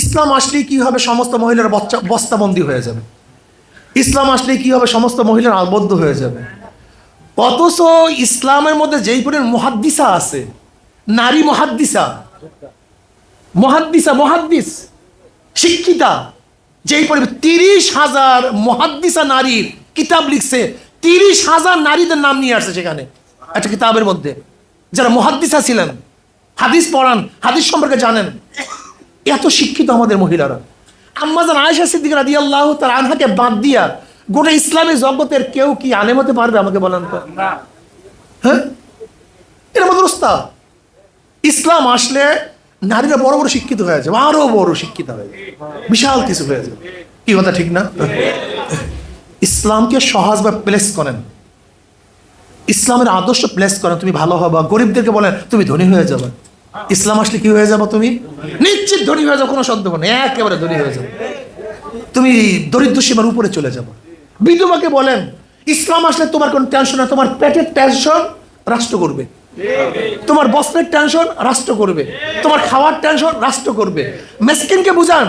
ইসলাম আসলেই কি হবে? সমস্ত মহিলার বচ্চা বস্তাবন্দি হয়ে যাবে। ইসলাম আসলেই কি হবে? সমস্ত মহিলার আবদ্ধ হয়ে যাবে। অথচ ইসলামের মধ্যে যেই পরিমাণ মহাদ্দিসা আছে, নারী মহাদ্দিসা মহাদ্দিসা, মহাদ্দিস, শিক্ষিতা, যেই পরিমাণ তিরিশ হাজার মহাদ্দিসা নারীর কিতাব লিখছে, তিরিশ হাজার নারীদের নাম নিয়ে আসছে সেখানে, একটা কিতাবের মধ্যে। যারা মহাদ্দিসা ছিলেন, হাদিস পড়ান, হাদিস সম্পর্কে জানেন এত শিক্ষিত আমাদের মহিলারা। আম্মাজান আয়েশা সিদ্দিক রাদি আল্লাহ তার আনহাকে বাদ দিয়া গোটা ইসলামী জগতের কেউ কি আলেম হতে পারবে আমাকে বলেন তো? হ্যাঁ? এটা আমাদের ইসলাম আসলে নারীরা বড় বড় শিক্ষিত হয়ে যাবে আরও বড় শিক্ষিত হয়ে যাবে। বিশাল কিছু হয়ে যাবে। কি কথা ঠিক না? ইসলামকে সহজ বা প্লেস করেন। ইসলামের আদর্শ প্লেস করেন। তুমি ভালো হবা গরিবদেরকে বলেন তুমি ধনী হয়ে যাবে। ইসলাম আসলে কি হয়ে যাব তুমি? নিশ্চিত ধনী হয়ে যাব, কোনো সন্দেহ নেই, একেবারে ধনী হয়ে যাবে। তুমি দরিদ্র সীমার উপরে চলে যাব। বিধবাকে বলেন, ইসলাম আসলে তোমার কোনো টেনশন না, তোমার পেটের টেনশন রাষ্ট্র করবে। তোমার বস্ত্রের টেনশন রাষ্ট্র করবে। তোমার খাওয়ার টেনশন রাষ্ট্র করবে। মেসকিনকে বুঝান,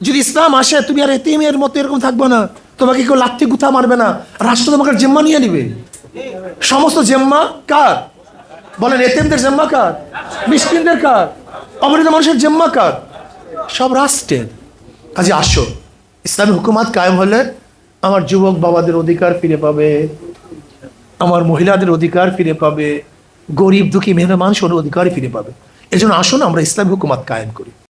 যদি ইসলাম আসে, তুমি আর এতিমের মতো এরকম থাকবে না, তোমাকে কেউ লাঠি গুথা মারবে না, রাষ্ট্র তোমাকে জিম্মা নিয়ে নিবে। সমস্ত জেম্মা কার? বলেন, এতেমদের জেম্মা কার? মিসকিনদের কার? অবৈধ মানুষের জেম্মা কার? সব রাষ্ট্রের। কাজে আসো। ইসলামী হুকুমাত কায়েম হলে আমার যুবক বাবাদের অধিকার ফিরে পাবে। আমার মহিলাদের অধিকার ফিরে পাবে। গরিব দুঃখী মেহমান মানুষের অধিকার ফিরে পাবে। এজন্য আসুন, আমরা ইসলামী হুকুমাত কায়েম করি।